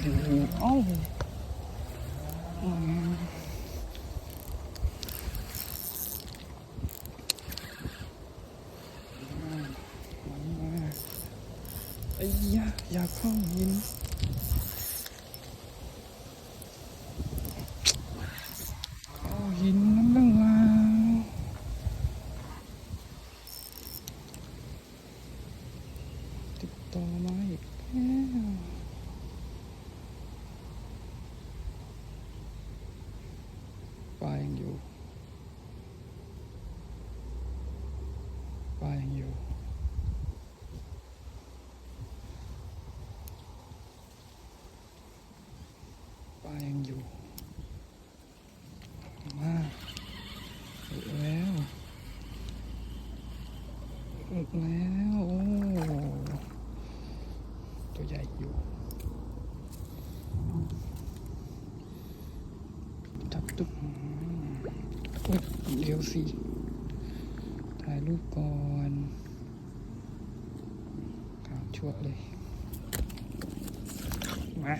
Oh. Mm. ไอ้ยะอยากข้ายินเอาหินน้ำตั้งวาติดต่อมาอีกแล้ว ปลายังอยู่ปลายังอยู่ ปลายังอยู่ มาหลุดแล้วหลุดแล้ว โอ้ ตัวใหญ่อยู่ จับ ตุ๊บอุ๊ยเร็วสิ ถ่ายรูปก่อนขาวชั่วเลย มา